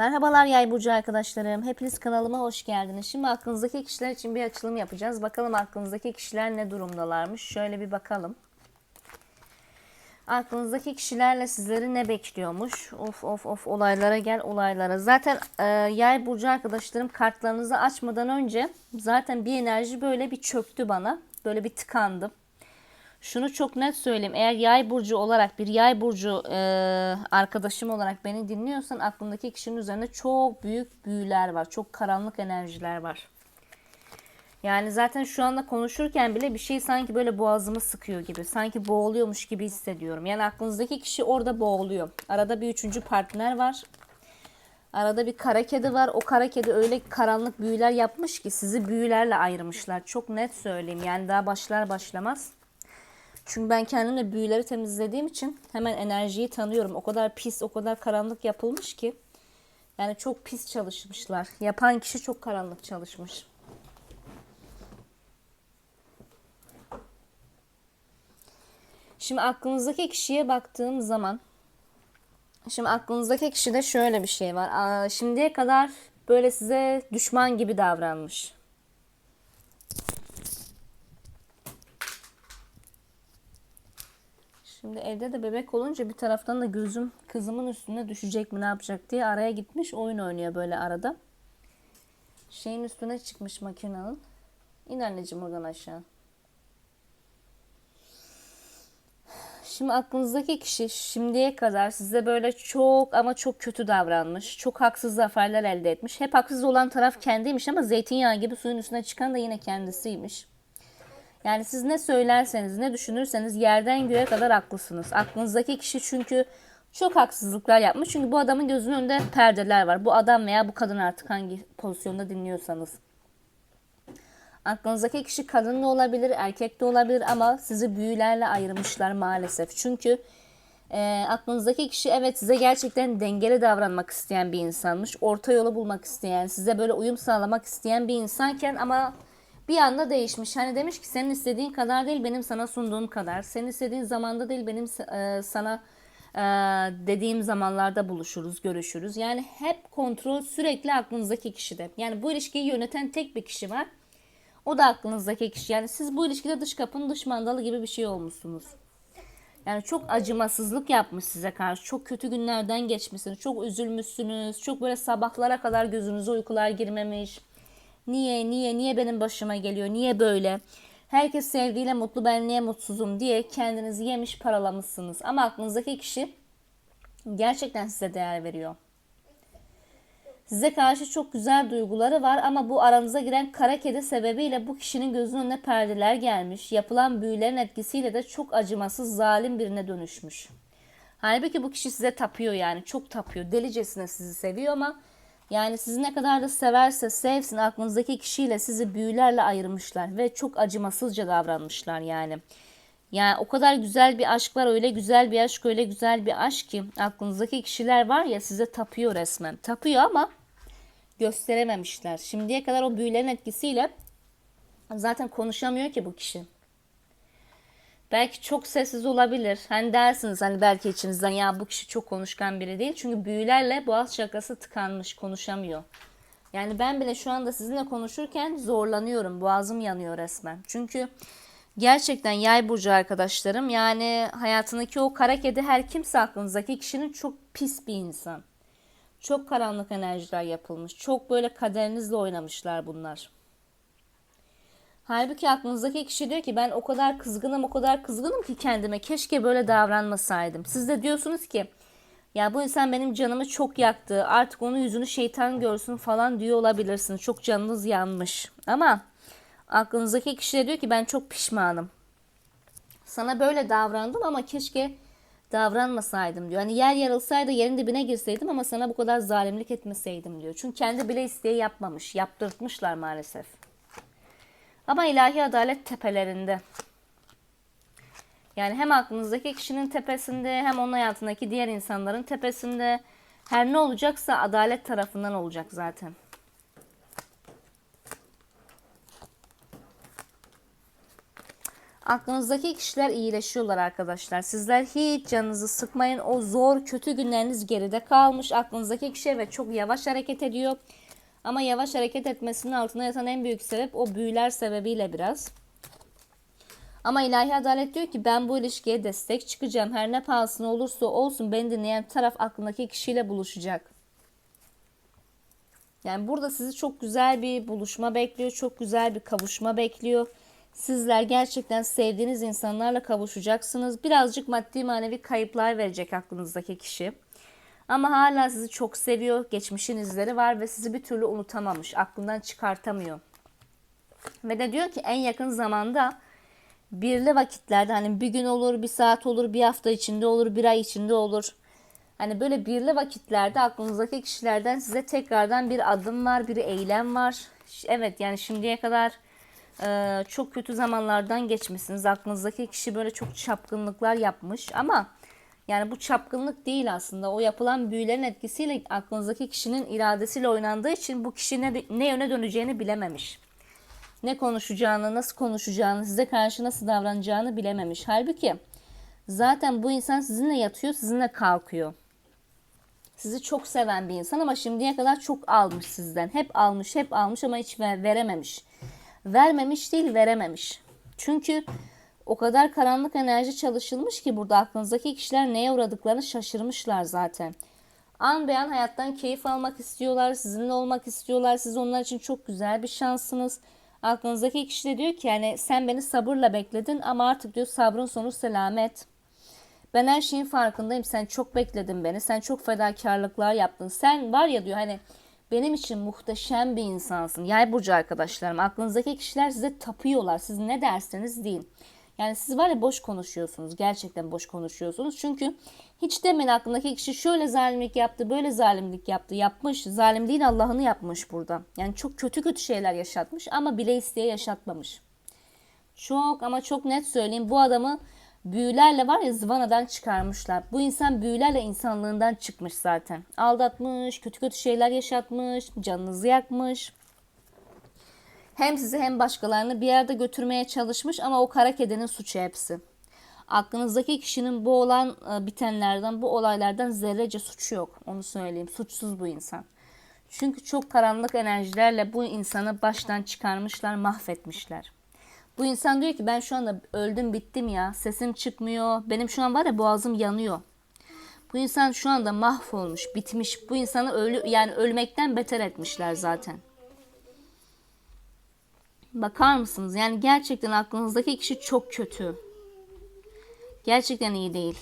Merhabalar Yay Burcu arkadaşlarım. Hepiniz kanalıma hoş geldiniz. Şimdi aklınızdaki kişiler için bir açılım yapacağız. Bakalım aklınızdaki kişiler ne durumdalarmış. Şöyle bir bakalım. Aklınızdaki kişilerle sizleri ne bekliyormuş? Of of of olaylara gel olaylara. Zaten e, Yay Burcu arkadaşlarım kartlarınızı açmadan önce zaten bir enerji böyle bir çöktü bana. Böyle bir tıkandım. Şunu çok net söyleyeyim. Eğer yay burcu olarak bir yay burcu e, arkadaşım olarak beni dinliyorsan aklındaki kişinin üzerinde çok büyük büyüler var. Çok karanlık enerjiler var. Yani zaten şu anda konuşurken bile bir şey sanki böyle boğazımı sıkıyor gibi. Sanki boğuluyormuş gibi hissediyorum. Yani aklınızdaki kişi orada boğuluyor. Arada bir üçüncü partner var. Arada bir kara kedi var. O kara kedi öyle karanlık büyüler yapmış ki sizi büyülerle ayırmışlar. Çok net söyleyeyim. Yani daha başlar başlamaz. Çünkü ben kendimle büyüleri temizlediğim için hemen enerjiyi tanıyorum. O kadar pis, o kadar karanlık yapılmış ki. Yani çok pis çalışmışlar. Yapan kişi çok karanlık çalışmış. Şimdi aklınızdaki kişiye baktığım zaman Şimdi aklınızdaki kişide şöyle bir şey var. Aa, Şimdiye kadar böyle size düşman gibi davranmış. Şimdi evde de bebek olunca bir taraftan da gözüm kızımın üstüne düşecek mi ne yapacak diye araya gitmiş oyun oynuyor böyle arada. Şeyin üstüne çıkmış makinenin. İn anneciğim oradan aşağı. Şimdi aklınızdaki kişi şimdiye kadar size böyle çok ama çok kötü davranmış. Çok haksız zaferler elde etmiş. Hep haksız olan taraf kendiymiş ama zeytinyağı gibi suyun üstüne çıkan da yine kendisiymiş. Yani siz ne söylerseniz, ne düşünürseniz yerden göğe kadar haklısınız. Aklınızdaki kişi çünkü çok haksızlıklar yapmış. Çünkü bu adamın gözünün önünde perdeler var. Bu adam veya bu kadın artık hangi pozisyonda dinliyorsanız. Aklınızdaki kişi kadın da olabilir, erkek de olabilir ama sizi büyülerle ayırmışlar maalesef. Çünkü e, aklınızdaki kişi evet size gerçekten dengeli davranmak isteyen bir insanmış. Orta yolu bulmak isteyen, size böyle uyum sağlamak isteyen bir insanken ama bir anda değişmiş. Hani demiş ki senin istediğin kadar değil benim sana sunduğum kadar. Senin istediğin zamanda değil benim e, sana e, dediğim zamanlarda buluşuruz, görüşürüz. Yani hep kontrol sürekli aklınızdaki kişide. Yani bu ilişkiyi yöneten tek bir kişi var. O da aklınızdaki kişi. Yani siz bu ilişkide dış kapının dış mandalı gibi bir şey olmuşsunuz. Yani çok acımasızlık yapmış size karşı. Çok kötü günlerden geçmişsiniz. Çok üzülmüşsünüz. Çok böyle sabahlara kadar gözünüze uykular girmemiş. Niye, niye, niye benim başıma geliyor? Niye böyle? Herkes sevgiyle mutlu ben niye mutsuzum diye kendinizi yemiş paralamışsınız. Ama aklınızdaki kişi gerçekten size değer veriyor. Size karşı çok güzel duyguları var ama bu aranıza giren kara kedi sebebiyle bu kişinin gözünün önüne perdeler gelmiş. Yapılan büyülerin etkisiyle de çok acımasız zalim birine dönüşmüş. Halbuki bu kişi size tapıyor yani çok tapıyor. Delicesine sizi seviyor ama yani sizi ne kadar da severse sevsin aklınızdaki kişiyle sizi büyülerle ayırmışlar ve çok acımasızca davranmışlar yani. Yani o kadar güzel bir aşk var öyle güzel bir aşk öyle güzel bir aşk ki aklınızdaki kişiler var ya size tapıyor resmen. Tapıyor ama gösterememişler. Şimdiye kadar o büyülerin etkisiyle zaten konuşamıyor ki bu kişi. Belki çok sessiz olabilir. Hani dersiniz hani belki içinizden ya bu kişi çok konuşkan biri değil. Çünkü büyülerle boğaz şakası tıkanmış konuşamıyor. Yani ben bile şu anda sizinle konuşurken zorlanıyorum. Boğazım yanıyor resmen. Çünkü gerçekten yay burcu arkadaşlarım yani hayatındaki o kara kedi her kimse aklınızdaki kişinin çok pis bir insan. Çok karanlık enerjiler yapılmış. Çok böyle kaderinizle oynamışlar bunlar. Halbuki aklınızdaki kişi diyor ki ben o kadar kızgınım o kadar kızgınım ki kendime keşke böyle davranmasaydım. Siz de diyorsunuz ki ya bu insan benim canımı çok yaktı artık onun yüzünü şeytan görsün falan diyor olabilirsiniz. Çok canınız yanmış. Ama aklınızdaki kişi de diyor ki ben çok pişmanım. Sana böyle davrandım ama keşke davranmasaydım diyor. Hani yer yarılsaydı yerin dibine girseydim ama sana bu kadar zalimlik etmeseydim diyor. Çünkü kendi bile isteği yapmamış. Yaptırtmışlar maalesef. Ama ilahi adalet tepelerinde. Yani hem aklınızdaki kişinin tepesinde hem onun hayatındaki diğer insanların tepesinde. Her ne olacaksa adalet tarafından olacak zaten. Aklınızdaki kişiler iyileşiyorlar arkadaşlar. Sizler hiç canınızı sıkmayın. O zor kötü günleriniz geride kalmış. Aklınızdaki kişi evet çok yavaş hareket ediyor. Ama yavaş hareket etmesinin altına yatan en büyük sebep o büyüler sebebiyle biraz. Ama ilahi adalet diyor ki ben bu ilişkiye destek çıkacağım. Her ne pahasına olursa olsun beni dinleyen taraf aklındaki kişiyle buluşacak. Yani burada sizi çok güzel bir buluşma bekliyor. Çok güzel bir kavuşma bekliyor. Sizler gerçekten sevdiğiniz insanlarla kavuşacaksınız. Birazcık maddi manevi kayıplar verecek aklınızdaki kişi. Ama hala sizi çok seviyor. Geçmişin izleri var ve sizi bir türlü unutamamış. Aklından çıkartamıyor. Ve de diyor ki en yakın zamanda birli vakitlerde hani bir gün olur, bir saat olur, bir hafta içinde olur, bir ay içinde olur. Hani böyle birli vakitlerde aklınızdaki kişilerden size tekrardan bir adım var, bir eylem var. Evet yani şimdiye kadar e, çok kötü zamanlardan geçmişsiniz. Aklınızdaki kişi böyle çok çapkınlıklar yapmış ama yani bu çapkınlık değil aslında. O yapılan büyülerin etkisiyle aklınızdaki kişinin iradesiyle oynandığı için bu kişi ne, ne yöne döneceğini bilememiş. Ne konuşacağını, nasıl konuşacağını, size karşı nasıl davranacağını bilememiş. Halbuki zaten bu insan sizinle yatıyor, sizinle kalkıyor. Sizi çok seven bir insan ama şimdiye kadar çok almış sizden. Hep almış, hep almış ama hiç verememiş. Vermemiş değil, verememiş. Çünkü o kadar karanlık enerji çalışılmış ki burada aklınızdaki kişiler neye uğradıklarını şaşırmışlar zaten. An beyan hayattan keyif almak istiyorlar, sizinle olmak istiyorlar. Siz onlar için çok güzel bir şansınız. Aklınızdaki kişi de diyor ki yani sen beni sabırla bekledin ama artık diyor sabrın sonu selamet. Ben her şeyin farkındayım. Sen çok bekledin beni. Sen çok fedakarlıklar yaptın. Sen var ya diyor hani benim için muhteşem bir insansın. Yay burcu arkadaşlarım. Aklınızdaki kişiler size tapıyorlar. Siz ne derseniz deyin. Yani siz var ya boş konuşuyorsunuz. Gerçekten boş konuşuyorsunuz. Çünkü hiç demeyin aklındaki kişi şöyle zalimlik yaptı, böyle zalimlik yaptı. Yapmış. Zalimliğin Allah'ını yapmış burada. Yani çok kötü kötü şeyler yaşatmış ama bile isteye yaşatmamış. Çok ama çok net söyleyeyim. Bu adamı büyülerle var ya zıvanadan çıkarmışlar. Bu insan büyülerle insanlığından çıkmış zaten. Aldatmış, kötü kötü şeyler yaşatmış, canınızı yakmış. Hem sizi hem başkalarını bir yerde götürmeye çalışmış ama o kara kedinin suçu hepsi. Aklınızdaki kişinin bu olan e, bitenlerden, bu olaylardan zerrece suçu yok. Onu söyleyeyim. Suçsuz bu insan. Çünkü çok karanlık enerjilerle bu insanı baştan çıkarmışlar, mahvetmişler. Bu insan diyor ki ben şu anda öldüm bittim ya. Sesim çıkmıyor. Benim şu an var ya boğazım yanıyor. Bu insan şu anda mahvolmuş, bitmiş. Bu insanı ölü yani ölmekten beter etmişler zaten. Bakar mısınız? Yani gerçekten aklınızdaki kişi çok kötü. Gerçekten iyi değil.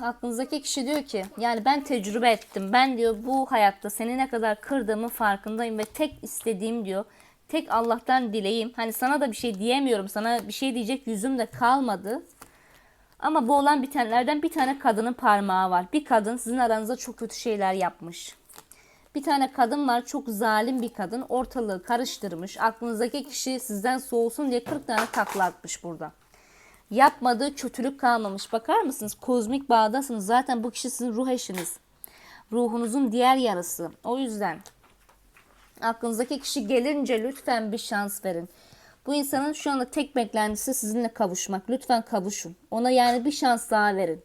Aklınızdaki kişi diyor ki yani ben tecrübe ettim. Ben diyor bu hayatta seni ne kadar kırdığımın farkındayım ve tek istediğim diyor tek Allah'tan dileyim. Hani sana da bir şey diyemiyorum. Sana bir şey diyecek yüzüm de kalmadı. Ama bu olan bitenlerden bir tane kadının parmağı var. Bir kadın sizin aranızda çok kötü şeyler yapmış. Bir tane kadın var çok zalim bir kadın ortalığı karıştırmış. Aklınızdaki kişi sizden soğusun diye 40 tane takla atmış burada. Yapmadığı kötülük kalmamış. Bakar mısınız? Kozmik bağdasınız. Zaten bu kişi sizin ruh eşiniz. Ruhunuzun diğer yarısı. O yüzden aklınızdaki kişi gelince lütfen bir şans verin. Bu insanın şu anda tek beklentisi sizinle kavuşmak. Lütfen kavuşun. Ona yani bir şans daha verin.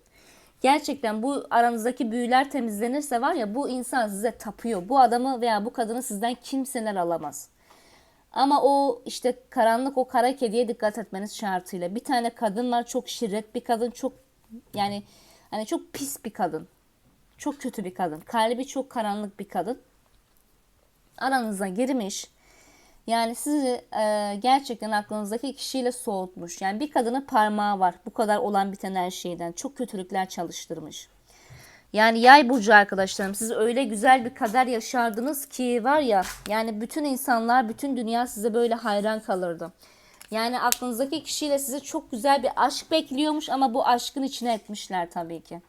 Gerçekten bu aranızdaki büyüler temizlenirse var ya bu insan size tapıyor. Bu adamı veya bu kadını sizden kimseler alamaz. Ama o işte karanlık o kara kediye dikkat etmeniz şartıyla. Bir tane kadın var çok şirret bir kadın çok yani hani çok pis bir kadın. Çok kötü bir kadın. Kalbi çok karanlık bir kadın. Aranıza girmiş. Yani sizi e, gerçekten aklınızdaki kişiyle soğutmuş. Yani bir kadının parmağı var. Bu kadar olan biten her şeyden. Çok kötülükler çalıştırmış. Yani yay burcu arkadaşlarım siz öyle güzel bir kader yaşardınız ki var ya yani bütün insanlar bütün dünya size böyle hayran kalırdı. Yani aklınızdaki kişiyle size çok güzel bir aşk bekliyormuş ama bu aşkın içine etmişler tabii ki.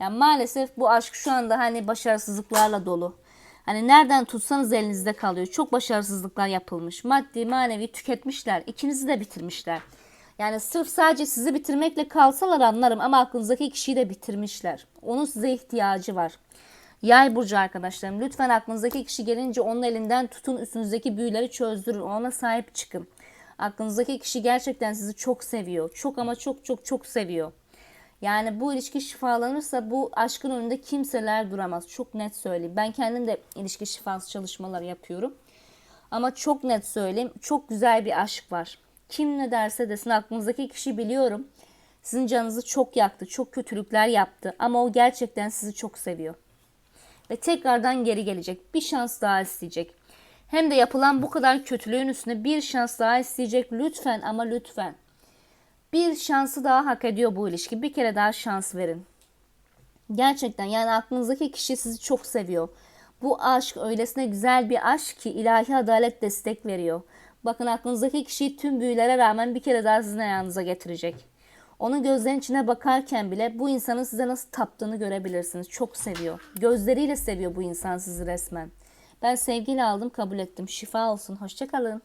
Yani maalesef bu aşk şu anda hani başarısızlıklarla dolu. Hani nereden tutsanız elinizde kalıyor. Çok başarısızlıklar yapılmış. Maddi manevi tüketmişler. İkinizi de bitirmişler. Yani sırf sadece sizi bitirmekle kalsalar anlarım ama aklınızdaki kişiyi de bitirmişler. Onun size ihtiyacı var. Yay burcu arkadaşlarım lütfen aklınızdaki kişi gelince onun elinden tutun üstünüzdeki büyüleri çözdürün ona sahip çıkın. Aklınızdaki kişi gerçekten sizi çok seviyor. Çok ama çok çok çok seviyor. Yani bu ilişki şifalanırsa bu aşkın önünde kimseler duramaz. Çok net söyleyeyim. Ben kendim de ilişki şifası çalışmaları yapıyorum. Ama çok net söyleyeyim. Çok güzel bir aşk var. Kim ne derse desin aklınızdaki kişi biliyorum. Sizin canınızı çok yaktı. Çok kötülükler yaptı. Ama o gerçekten sizi çok seviyor. Ve tekrardan geri gelecek. Bir şans daha isteyecek. Hem de yapılan bu kadar kötülüğün üstüne bir şans daha isteyecek. Lütfen ama lütfen. Bir şansı daha hak ediyor bu ilişki. Bir kere daha şans verin. Gerçekten yani aklınızdaki kişi sizi çok seviyor. Bu aşk öylesine güzel bir aşk ki ilahi adalet destek veriyor. Bakın aklınızdaki kişiyi tüm büyülere rağmen bir kere daha sizin ayağınıza getirecek. Onun gözlerinin içine bakarken bile bu insanın size nasıl taptığını görebilirsiniz. Çok seviyor. Gözleriyle seviyor bu insan sizi resmen. Ben sevgiyle aldım kabul ettim. Şifa olsun. Hoşçakalın.